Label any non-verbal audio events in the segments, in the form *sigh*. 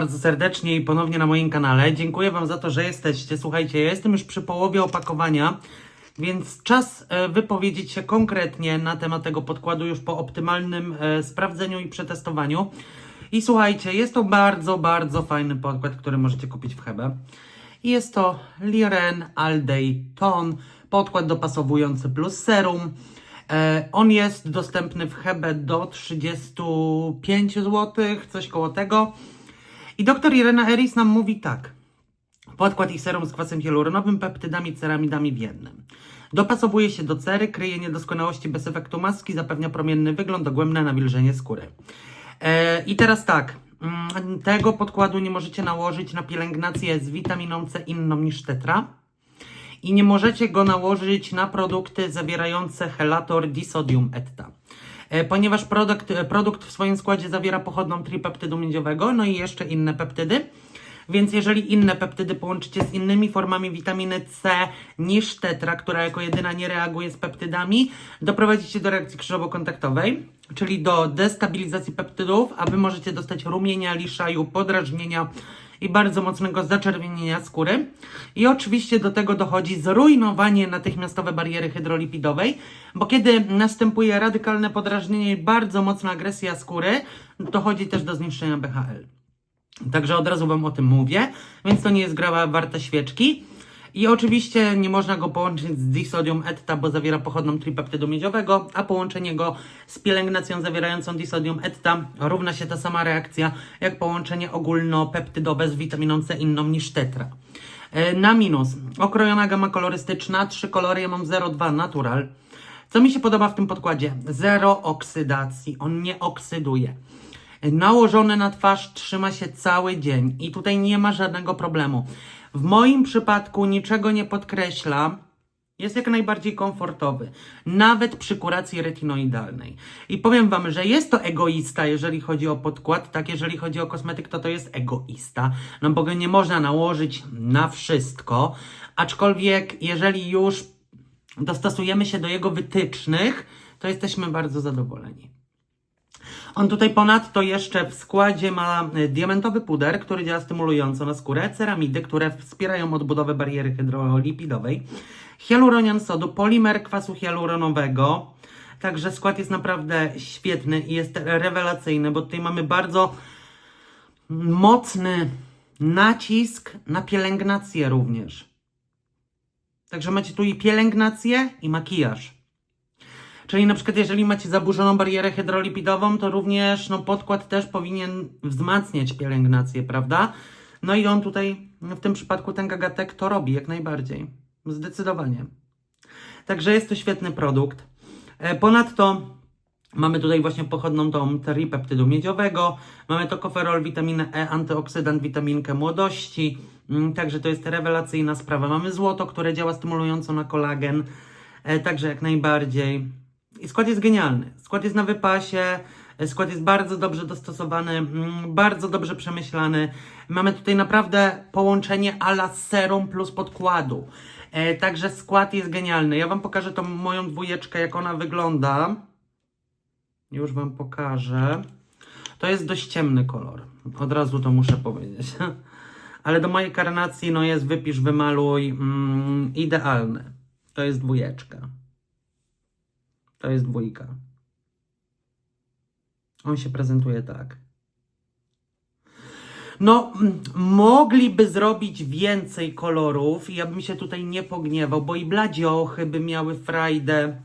bardzo serdecznie i ponownie na moim kanale. Dziękuję Wam za to, że jesteście. Słuchajcie, ja jestem już przy połowie opakowania, więc czas e, wypowiedzieć się konkretnie na temat tego podkładu już po optymalnym e, sprawdzeniu i przetestowaniu. I słuchajcie, jest to bardzo, bardzo fajny podkład, który możecie kupić w Hebe. Jest to Liren All Day Tone, podkład dopasowujący plus serum. E, on jest dostępny w Hebe do 35 zł, coś koło tego. I doktor Irena Eris nam mówi tak. Podkład i serum z kwasem hialuronowym, peptydami, ceramidami w jednym. Dopasowuje się do cery, kryje niedoskonałości bez efektu maski, zapewnia promienny wygląd, dogłębne nawilżenie skóry. E, I teraz tak, mm, tego podkładu nie możecie nałożyć na pielęgnację z witaminą C inną niż tetra. I nie możecie go nałożyć na produkty zawierające helator disodium etta. E, Ponieważ produkt, e, produkt w swoim składzie zawiera pochodną tripeptydu miedziowego, no i jeszcze inne peptydy. Więc jeżeli inne peptydy połączycie z innymi formami witaminy C niż tetra, która jako jedyna nie reaguje z peptydami, doprowadzicie do reakcji krzyżowo-kontaktowej, czyli do destabilizacji peptydów, a wy możecie dostać rumienia, liszaju, podrażnienia i bardzo mocnego zaczerwienienia skóry. I oczywiście do tego dochodzi zrujnowanie natychmiastowe bariery hydrolipidowej, bo kiedy następuje radykalne podrażnienie i bardzo mocna agresja skóry, dochodzi też do zniszczenia BHL. Także od razu Wam o tym mówię, więc to nie jest gra warta świeczki. I oczywiście nie można go połączyć z disodium etta, bo zawiera pochodną tripeptydu miedziowego, a połączenie go z pielęgnacją zawierającą disodium etta równa się ta sama reakcja jak połączenie ogólnopeptydowe z witaminą C inną niż tetra. E, Na minus. Okrojona gama kolorystyczna, trzy kolory, ja mam 02 natural. Co mi się podoba w tym podkładzie? Zero oksydacji, on nie oksyduje. Nałożony na twarz trzyma się cały dzień i tutaj nie ma żadnego problemu. W moim przypadku niczego nie podkreśla. Jest jak najbardziej komfortowy, nawet przy kuracji retinoidalnej. I powiem Wam, że jest to egoista, jeżeli chodzi o podkład, tak jeżeli chodzi o kosmetyk, to to jest egoista, no bo go nie można nałożyć na wszystko, aczkolwiek jeżeli już dostosujemy się do jego wytycznych, to jesteśmy bardzo zadowoleni. On tutaj ponadto jeszcze w składzie ma y, diamentowy puder, który działa stymulująco na skórę, ceramidy, które wspierają odbudowę bariery hydrolipidowej, hialuronian sodu, polimer kwasu hialuronowego. Także skład jest naprawdę świetny i jest rewelacyjny, bo tutaj mamy bardzo mocny nacisk na pielęgnację również. Także macie tu i pielęgnację, i makijaż. Czyli na przykład jeżeli macie zaburzoną barierę hydrolipidową, to również no, podkład też powinien wzmacniać pielęgnację, prawda? No i on tutaj, w tym przypadku ten gagatek to robi jak najbardziej. Zdecydowanie. Także jest to świetny produkt. E, Ponadto mamy tutaj właśnie pochodną tą tripeptydu miedziowego, mamy tokoferol, witaminę E, antyoksydant, witaminkę młodości, Mm, także to jest rewelacyjna sprawa. Mamy złoto, które działa stymulująco na kolagen, e, także jak najbardziej. I skład jest genialny. Skład jest na wypasie, e, skład jest bardzo dobrze dostosowany, mm, bardzo dobrze przemyślany. Mamy tutaj naprawdę połączenie ala serum plus podkładu. E, Także skład jest genialny. Ja Wam pokażę tą moją dwójeczkę, jak ona wygląda. Już Wam pokażę. To jest dość ciemny kolor. Od razu to muszę powiedzieć. *laughs* Ale do mojej karnacji no jest wypisz, wymaluj. Mm, idealny. To jest dwójeczka. To jest dwójka. On się prezentuje tak. No, mm, mogliby zrobić więcej kolorów i ja bym się tutaj nie pogniewał, bo i bladziochy by miały frajdę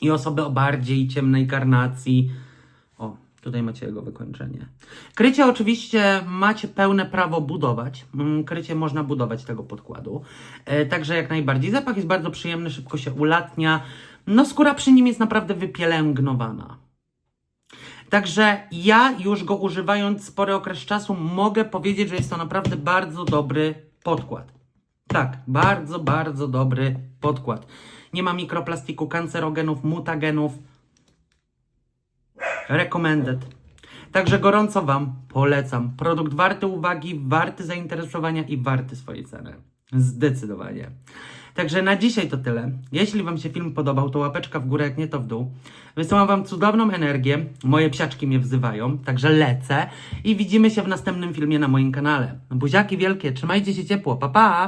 i osoby o bardziej ciemnej karnacji. O, tutaj macie jego wykończenie. Krycie oczywiście macie pełne prawo budować. Mm, Krycie można budować tego podkładu. E, także jak najbardziej. Zapach jest bardzo przyjemny, szybko się ulatnia. No skóra przy nim jest naprawdę wypielęgnowana. Także ja już go używając spory okres czasu mogę powiedzieć, że jest to naprawdę bardzo dobry podkład. Tak, bardzo, bardzo dobry podkład. Nie ma mikroplastiku, kancerogenów, mutagenów. Recommended. Także gorąco Wam polecam. Produkt warty uwagi, warty zainteresowania i warty swojej ceny. Zdecydowanie. Także na dzisiaj to tyle. Jeśli Wam się film podobał, to łapeczka w górę, jak nie to w dół. Wysyłam Wam cudowną energię. Moje psiaczki mnie wzywają, także lecę i widzimy się w następnym filmie na moim kanale. Buziaki wielkie, trzymajcie się ciepło, pa pa!